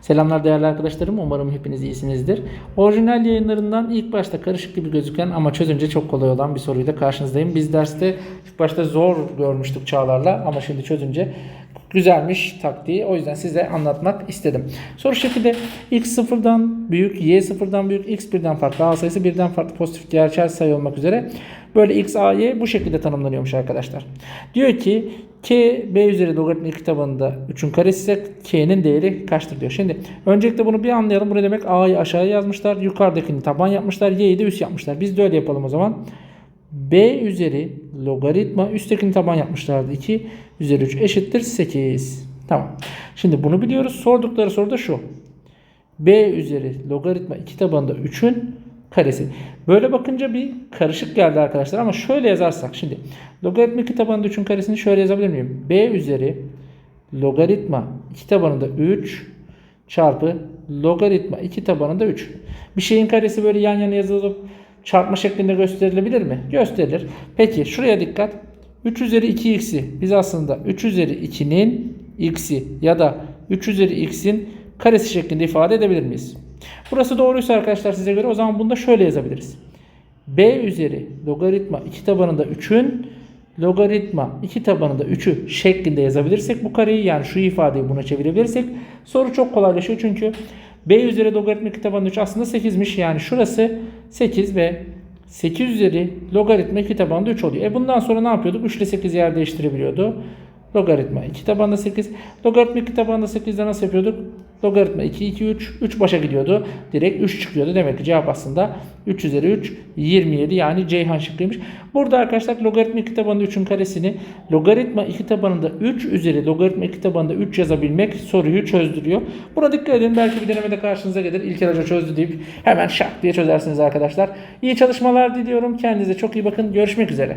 Selamlar değerli arkadaşlarım. Umarım hepiniz iyisinizdir. Orijinal yayınlarından ilk başta karışık gibi gözüken ama çözünce çok kolay olan bir soruyla karşınızdayım. Biz derste ilk başta zor görmüştük Çağlar'la ama şimdi çözünce güzelmiş taktiği. O yüzden size anlatmak istedim. Soru şekilde x sıfırdan büyük, y sıfırdan büyük, x birden farklı, a sayısı birden farklı pozitif gerçel sayı olmak üzere böyle x, a, y bu şekilde tanımlanıyormuş arkadaşlar. Diyor ki k b üzeri logaritma kitabında 3'ün karesi ise k'nin değeri kaçtır diyor. Şimdi öncelikle bunu bir anlayalım. Bu ne demek? a'yı aşağıya yazmışlar. Yukarıdakini taban yapmışlar. y'yi de üst yapmışlar. Biz de öyle yapalım o zaman. B üzeri logaritma üsttekini taban yapmışlardı. 2 üzeri 3 eşittir 8. Tamam. Şimdi bunu biliyoruz. Sordukları soru da şu. b üzeri logaritma 2 tabanında 3'ün karesi. Böyle bakınca bir karışık geldi arkadaşlar ama şöyle yazarsak şimdi logaritma 2 tabanında 3'ün karesini şöyle yazabilir miyim? b üzeri logaritma 2 tabanında 3 çarpı logaritma 2 tabanında 3. Bir şeyin karesi böyle yan yana yazılıp çarpma şeklinde gösterilebilir mi? Gösterilir. Peki şuraya dikkat. 3 üzeri 2x'i biz aslında 3 üzeri 2'nin x'i ya da 3 üzeri x'in karesi şeklinde ifade edebilir miyiz? Burası doğruysa arkadaşlar size göre o zaman bunu da şöyle yazabiliriz. b üzeri logaritma 2 tabanında 3'ün logaritma 2 tabanında 3'ü şeklinde yazabilirsek bu kareyi yani şu ifadeyi buna çevirebilirsek soru çok kolaylaşıyor çünkü b üzeri logaritma 2 tabanında 3 aslında 8'miş yani şurası 8 ve 8 üzeri logaritma 2 tabanında 3 oluyor. E bundan sonra ne yapıyorduk? 3 ile 8 yer değiştirebiliyordu. Logaritma 2 tabanında 8. Logaritma 2 tabanında 8'de nasıl yapıyorduk? Logaritma 2, 2, 3. 3 başa gidiyordu. Direkt 3 çıkıyordu. Demek ki cevap aslında 3 üzeri 3, 27 yani Ceyhan şıkkıymış. Burada arkadaşlar logaritma 2 tabanında 3'ün karesini logaritma 2 tabanında 3 üzeri logaritma 2 tabanında 3 yazabilmek soruyu çözdürüyor. Buna dikkat edin. Belki bir denemede karşınıza gelir. İlker Hoca çözdü deyip hemen şak diye çözersiniz arkadaşlar. İyi çalışmalar diliyorum. Kendinize çok iyi bakın. Görüşmek üzere.